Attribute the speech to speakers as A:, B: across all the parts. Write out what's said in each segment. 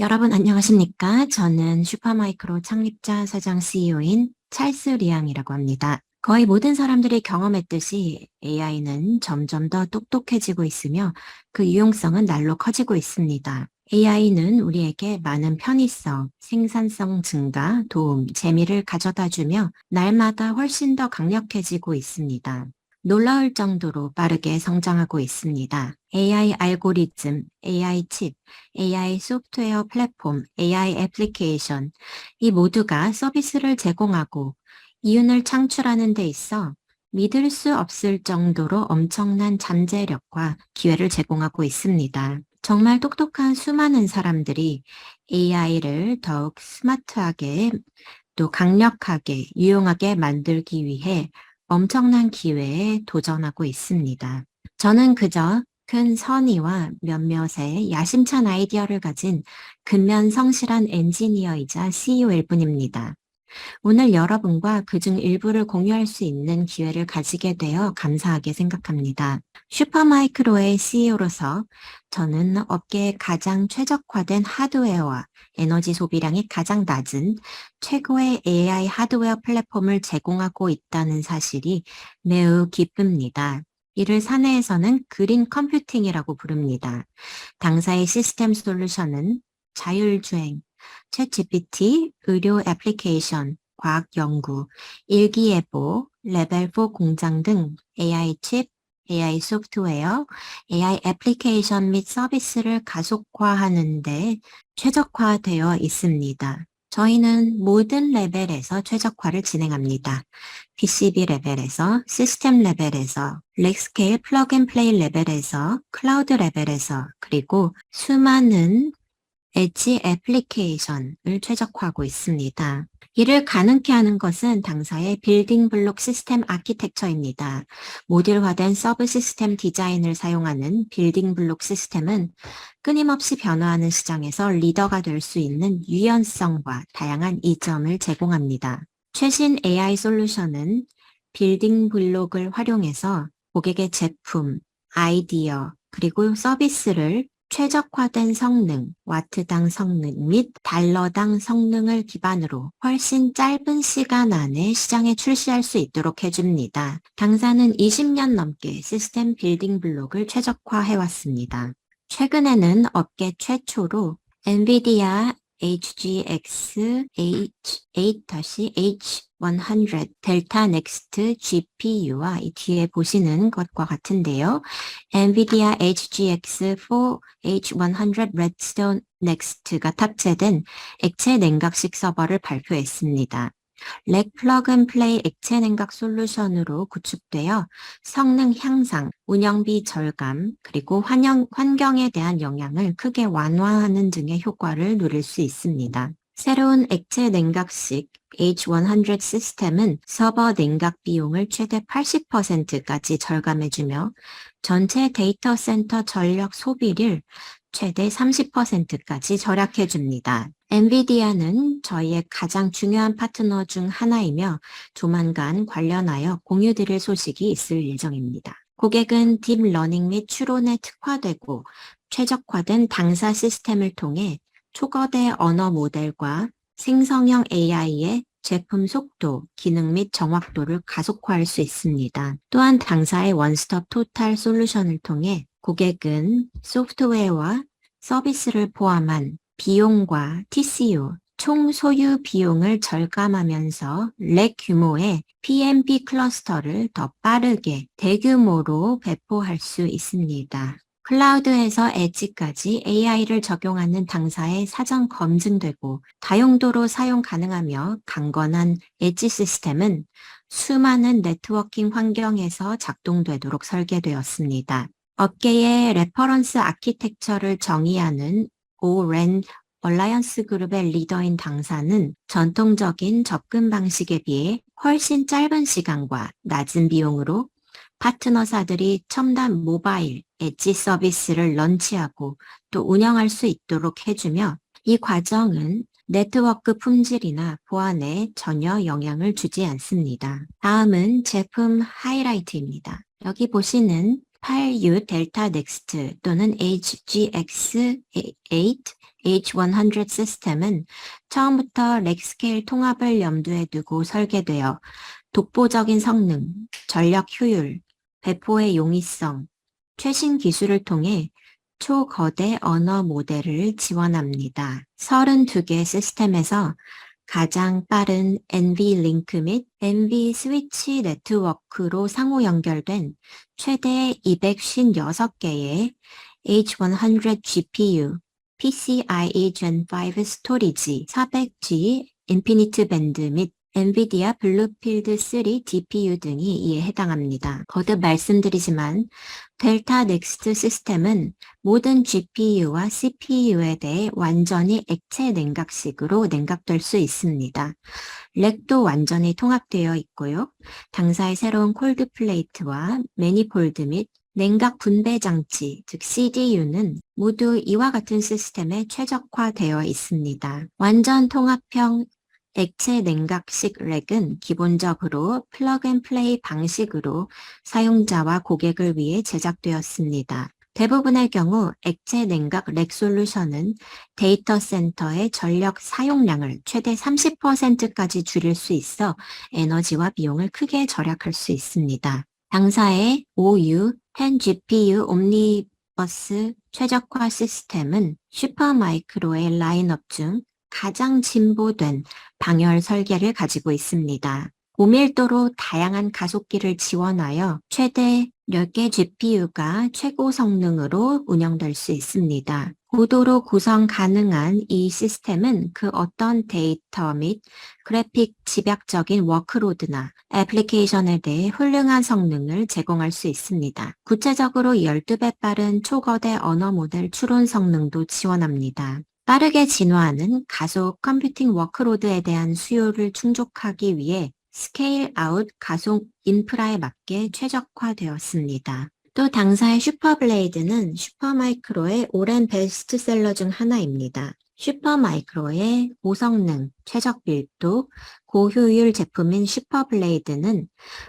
A: 여러분 안녕하십니까? 저는 슈퍼마이크로 창립자 사장 CEO인 찰스 리앙이라고 합니다. 거의 모든 사람들이 경험했듯이 AI는 점점 더 똑똑해지고 있으며 그 유용성은 날로 커지고 있습니다. AI는 우리에게 많은 편의성, 생산성 증가, 도움, 재미를 가져다 주며 날마다 훨씬 더 강력해지고 있습니다. 놀라울 정도로 빠르게 성장하고 있습니다. AI 알고리즘, AI 칩, AI 소프트웨어 플랫폼, AI 애플리케이션, 이 모두가 서비스를 제공하고 이윤을 창출하는 데 있어 믿을 수 없을 정도로 엄청난 잠재력과 기회를 제공하고 있습니다. 정말 똑똑한 수많은 사람들이 AI를 더욱 스마트하게 또 강력하게 유용하게 만들기 위해 엄청난 기회에 도전하고 있습니다. 저는 그저 큰 선의와 몇몇의 야심찬 아이디어를 가진 근면 성실한 엔지니어이자 CEO일 뿐입니다. 오늘 여러분과 그중 일부를 공유할 수 있는 기회를 가지게 되어 감사하게 생각합니다. 슈퍼마이크로의 CEO로서 저는 업계의 가장 최적화된 하드웨어와 에너지 소비량이 가장 낮은 최고의 AI 하드웨어 플랫폼을 제공하고 있다는 사실이 매우 기쁩니다. 이를 사내에서는 그린 컴퓨팅이라고 부릅니다. 당사의 시스템 솔루션은 자율주행, 챗GPT, 의료 애플리케이션, 과학 연구, 일기예보, 레벨 4 공장 등 AI 칩, AI 소프트웨어, AI 애플리케이션 및 서비스를 가속화하는 데 최적화되어 있습니다. 저희는 모든 레벨에서 최적화를 진행합니다. PCB 레벨에서, 시스템 레벨에서, 렉스케일 플러그 앤 플레이 레벨에서, 클라우드 레벨에서, 그리고 수많은 엣지 애플리케이션을 최적화하고 있습니다. 이를 가능케 하는 것은 당사의 빌딩 블록 시스템 아키텍처입니다. 모듈화된 서브 시스템 디자인을 사용하는 빌딩 블록 시스템은 끊임없이 변화하는 시장에서 리더가 될 수 있는 유연성과 다양한 이점을 제공합니다. 최신 AI 솔루션은 빌딩 블록을 활용해서 고객의 제품, 아이디어, 그리고 서비스를 최적화된 성능, 와트당 성능 및 달러당 성능을 기반으로 훨씬 짧은 시간 안에 시장에 출시할 수 있도록 해줍니다. 당사는 20년 넘게 시스템 빌딩 블록을 최적화해왔습니다. 최근에는 업계 최초로 엔비디아 HGX H8-H100 델타 넥스트 GPU와 이 뒤에 보시는 것과 같은데요. 엔비디아 HGX4 H100 Redstone Next가 탑재된 액체 냉각식 서버를 발표했습니다. 렉 플러그 앤 플레이 액체 냉각 솔루션으로 구축되어 성능 향상, 운영비 절감, 그리고 환영, 환경에 대한 영향을 크게 완화하는 등의 효과를 누릴 수 있습니다. 새로운 액체 냉각식 H100 시스템은 서버 냉각 비용을 최대 80%까지 절감해주며 전체 데이터 센터 전력 소비를 최대 30%까지 절약해줍니다. 엔비디아는 저희의 가장 중요한 파트너 중 하나이며 조만간 관련하여 공유드릴 소식이 있을 예정입니다. 고객은 딥러닝 및 추론에 특화되고 최적화된 당사 시스템을 통해 초거대 언어 모델과 생성형 AI의 제품 속도, 기능 및 정확도를 가속화할 수 있습니다. 또한 당사의 원스톱 토탈 솔루션을 통해 고객은 소프트웨어와 서비스를 포함한 비용과 TCU, 총 소유 비용을 절감하면서 렉 규모의 PMP 클러스터를 더 빠르게 대규모로 배포할 수 있습니다. 클라우드에서 엣지까지 AI를 적용하는 당사에 사전 검증되고 다용도로 사용 가능하며 강건한 엣지 시스템은 수많은 네트워킹 환경에서 작동되도록 설계되었습니다. 업계의 레퍼런스 아키텍처를 정의하는 오렌 얼라이언스 그룹의 리더인 당사는 전통적인 접근 방식에 비해 훨씬 짧은 시간과 낮은 비용으로 파트너사들이 첨단 모바일 엣지 서비스를 런치하고 또 운영할 수 있도록 해주며 이 과정은 네트워크 품질이나 보안에 전혀 영향을 주지 않습니다. 다음은 제품 하이라이트입니다. 여기 보시는 8U 델타 넥스트 또는 HGX8 H100 시스템은 처음부터 렉스케일 통합을 염두에 두고 설계되어 독보적인 성능, 전력 효율, 배포의 용이성, 최신 기술을 통해 초거대 언어 모델을 지원합니다. 32개 시스템에서 가장 빠른 NV링크 및 NV 스위치 네트워크로 상호 연결된 최대 256개의 H100 GPU, PCIe Gen 5 스토리지, 400G 인피니트 밴드 및 엔비디아 블루필드 3 DPU 등이 이에 해당합니다. 거듭 말씀드리지만 델타 넥스트 시스템은 모든 GPU와 CPU에 대해 완전히 액체 냉각식으로 냉각될 수 있습니다. 렉도 완전히 통합되어 있고요. 당사의 새로운 콜드 플레이트와 매니폴드 및 냉각 분배 장치, 즉 CDU는 모두 이와 같은 시스템에 최적화되어 있습니다. 완전 통합형 액체 냉각식 렉은 기본적으로 플러그 앤 플레이 방식으로 사용자와 고객을 위해 제작되었습니다. 대부분의 경우 액체 냉각 렉 솔루션은 데이터 센터의 전력 사용량을 최대 30%까지 줄일 수 있어 에너지와 비용을 크게 절약할 수 있습니다. 당사의 OU 10GPU 옴니버스 최적화 시스템은 슈퍼마이크로의 라인업 중 가장 진보된 방열 설계를 가지고 있습니다. 고밀도로 다양한 가속기를 지원하여 최대 10개 GPU가 최고 성능으로 운영될 수 있습니다. 고도로 구성 가능한 이 시스템은 그 어떤 데이터 및 그래픽 집약적인 워크로드나 애플리케이션에 대해 훌륭한 성능을 제공할 수 있습니다. 구체적으로 12배 빠른 초거대 언어 모델 추론 성능도 지원합니다. 빠르게 진화하는 가속 컴퓨팅 워크로드에 대한 수요를 충족하기 위해 스케일 아웃 가속 인프라에 맞게 최적화되었습니다. 또 당사의 슈퍼블레이드는 슈퍼마이크로의 오랜 베스트셀러 중 하나입니다. 슈퍼마이크로의 고성능, 최적 밀도, 고효율 제품인 슈퍼블레이드는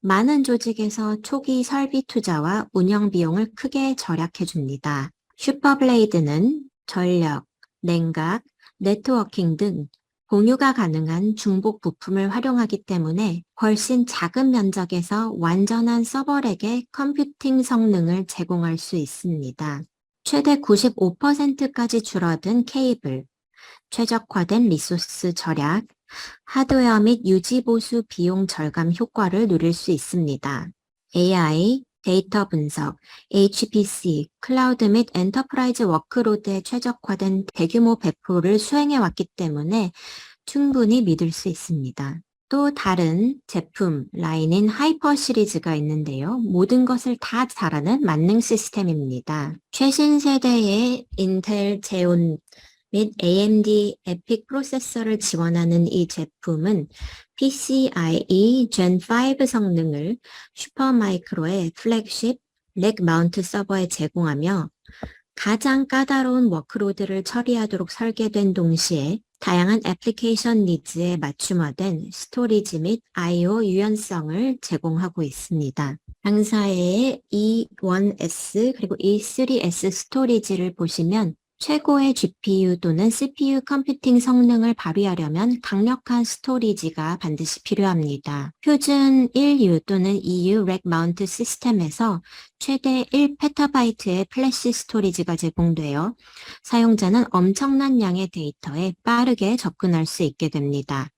A: 많은 조직에서 초기 설비 투자와 운영 비용을 크게 절약해 줍니다. 슈퍼블레이드는 전력, 냉각, 네트워킹 등 공유가 가능한 중복 부품을 활용하기 때문에 훨씬 작은 면적에서 완전한 서버렉의 컴퓨팅 성능을 제공할 수 있습니다. 최대 95%까지 줄어든 케이블, 최적화된 리소스 절약, 하드웨어 및 유지 보수 비용 절감 효과를 누릴 수 있습니다. AI, 데이터 분석, HPC, 클라우드 및 엔터프라이즈 워크로드에 최적화된 대규모 배포를 수행해 왔기 때문에 충분히 믿을 수 있습니다. 또 다른 제품 라인인 하이퍼 시리즈가 있는데요. 모든 것을 다 잘하는 만능 시스템입니다. 최신 세대의 인텔 제온 및 AMD 에픽 프로세서를 지원하는 이 제품은 PCIe Gen 5 성능을 슈퍼마이크로의 플렉십 렉 마운트 서버에 제공하며 가장 까다로운 워크로드를 처리하도록 설계된 동시에 다양한 애플리케이션 니즈에 맞춤화된 스토리지 및 I.O. 유연성을 제공하고 있습니다. 당사의 E1S 그리고 E3S 스토리지를 보시면 최고의 GPU 또는 CPU 컴퓨팅 성능을 발휘하려면 강력한 스토리지가 반드시 필요합니다. 표준 1U 또는 2U 렉 마운트 시스템에서 최대 1페타바이트의 플래시 스토리지가 제공되어 사용자는 엄청난 양의 데이터에 빠르게 접근할 수 있게 됩니다.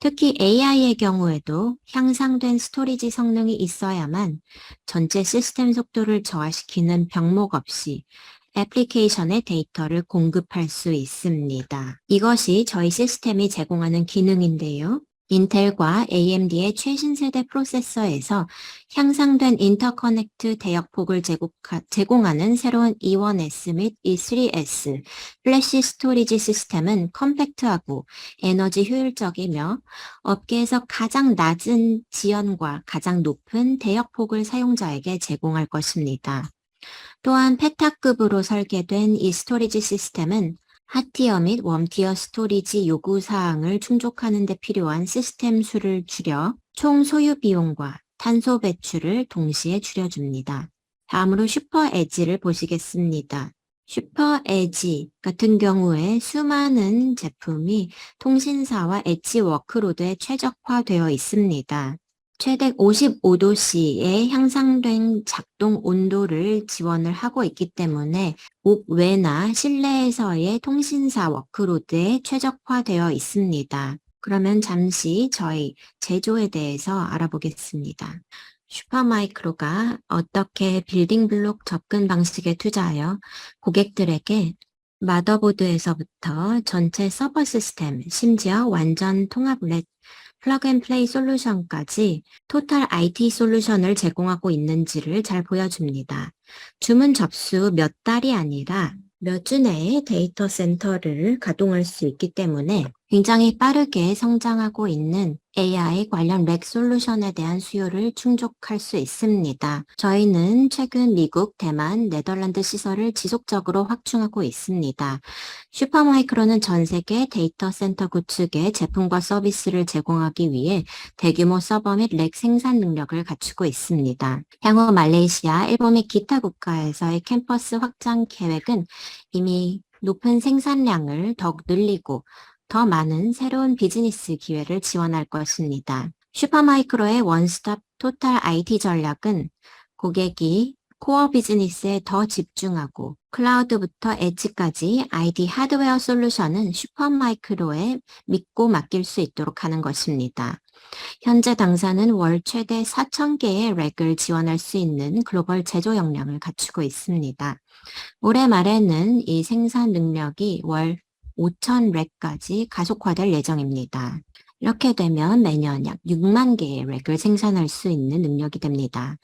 A: 특히 AI의 경우에도 향상된 스토리지 성능이 있어야만 전체 시스템 속도를 저하시키는 병목 없이 애플리케이션의 데이터를 공급할 수 있습니다. 이것이 저희 시스템이 제공하는 기능인데요. 인텔과 AMD의 최신 세대 프로세서에서 향상된 인터커넥트 대역폭을 제공하는 새로운 E1S 및 E3S 플래시 스토리지 시스템은 컴팩트하고 에너지 효율적이며 업계에서 가장 낮은 지연과 가장 높은 대역폭을 사용자에게 제공할 것입니다. 또한 페타급으로 설계된 이 스토리지 시스템은 핫티어 및 웜티어 스토리지 요구사항을 충족하는 데 필요한 시스템 수를 줄여 총 소유 비용과 탄소 배출을 동시에 줄여줍니다. 다음으로 슈퍼 에지를 보시겠습니다. 슈퍼 에지 같은 경우에 수많은 제품이 통신사와 엣지 워크로드에 최적화되어 있습니다. 최대 55도씨의 향상된 작동 온도를 지원을 하고 있기 때문에 옥외나 실내에서의 통신사 워크로드에 최적화되어 있습니다. 그러면 잠시 저희 제조에 대해서 알아보겠습니다. 슈퍼마이크로가 어떻게 빌딩 블록 접근 방식에 투자하여 고객들에게 마더보드에서부터 전체 서버 시스템, 심지어 완전 통합 렛, 플러그 앤 플레이 솔루션까지 토탈 IT 솔루션을 제공하고 있는지를 잘 보여줍니다. 주문 접수 몇 달이 아니라 몇 주 내에 데이터 센터를 가동할 수 있기 때문에 굉장히 빠르게 성장하고 있는 AI 관련 렉 솔루션에 대한 수요를 충족할 수 있습니다. 저희는 최근 미국, 대만, 네덜란드 시설을 지속적으로 확충하고 있습니다. 슈퍼마이크로는 전 세계 데이터 센터 구축에 제품과 서비스를 제공하기 위해 대규모 서버 및 렉 생산 능력을 갖추고 있습니다. 향후 말레이시아, 일본 및 기타 국가에서의 캠퍼스 확장 계획은 이미 높은 생산량을 더욱 늘리고 더 많은 새로운 비즈니스 기회를 지원할 것입니다. 슈퍼마이크로의 원스톱 토탈 IT 전략은 고객이 코어 비즈니스에 더 집중하고 클라우드부터 엣지까지 IT 하드웨어 솔루션은 슈퍼마이크로에 믿고 맡길 수 있도록 하는 것입니다. 현재 당사는 월 최대 4,000개의 렉을 지원할 수 있는 글로벌 제조 역량을 갖추고 있습니다. 올해 말에는 이 생산 능력이 월 5천 렉까지 가속화될 예정입니다. 이렇게 되면 매년 약 6만 개의 렉을 생산할 수 있는 능력이 됩니다.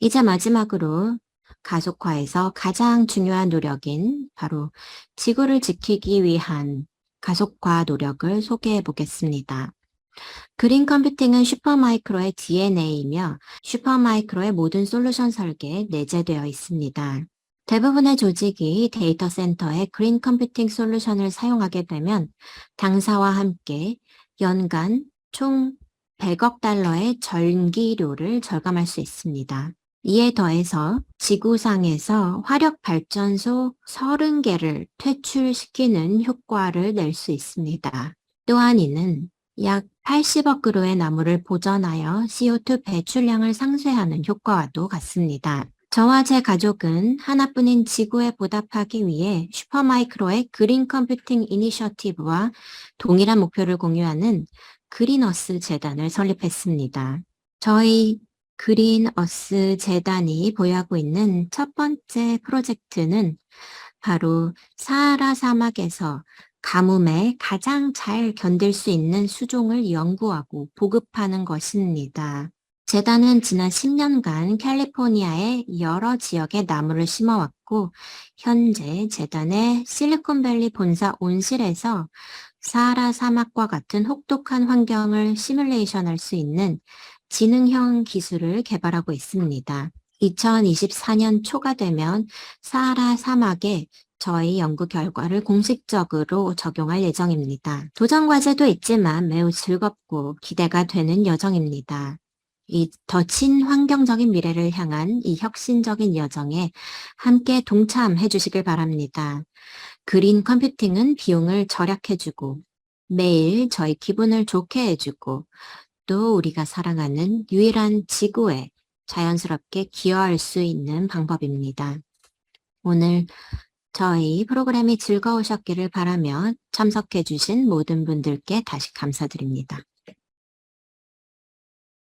A: 이제 마지막으로 가속화에서 가장 중요한 노력인 바로 지구를 지키기 위한 가속화 노력을 소개해 보겠습니다. 그린 컴퓨팅은 슈퍼마이크로의 DNA이며 슈퍼마이크로의 모든 솔루션 설계에 내재되어 있습니다. 대부분의 조직이 데이터 센터의 그린 컴퓨팅 솔루션을 사용하게 되면 당사와 함께 연간 총 100억 달러의 전기료를 절감할 수 있습니다. 이에 더해서 지구상에서 화력 발전소 30개를 퇴출시키는 효과를 낼 수 있습니다. 또한 이는 약 80억 그루의 나무를 보전하여 CO2 배출량을 상쇄하는 효과와도 같습니다. 저와 제 가족은 하나뿐인 지구에 보답하기 위해 슈퍼마이크로의 그린 컴퓨팅 이니셔티브와 동일한 목표를 공유하는 그린어스 재단을 설립했습니다. 저희 그린어스 재단이 보유하고 있는 첫 번째 프로젝트는 바로 사하라 사막에서 가뭄에 가장 잘 견딜 수 있는 수종을 연구하고 보급하는 것입니다. 재단은 지난 10년간 캘리포니아의 여러 지역에 나무를 심어왔고 현재 재단의 실리콘밸리 본사 온실에서 사하라 사막과 같은 혹독한 환경을 시뮬레이션할 수 있는 지능형 기술을 개발하고 있습니다. 2024년 초가 되면 사하라 사막에 저희 연구 결과를 공식적으로 적용할 예정입니다. 도전 과제도 있지만 매우 즐겁고 기대가 되는 여정입니다. 이 더 친환경적인 미래를 향한 이 혁신적인 여정에 함께 동참해 주시길 바랍니다. 그린 컴퓨팅은 비용을 절약해주고 매일 저희 기분을 좋게 해주고 또 우리가 사랑하는 유일한 지구에 자연스럽게 기여할 수 있는 방법입니다. 오늘 저희 프로그램이 즐거우셨기를 바라며 참석해 주신 모든 분들께 다시 감사드립니다.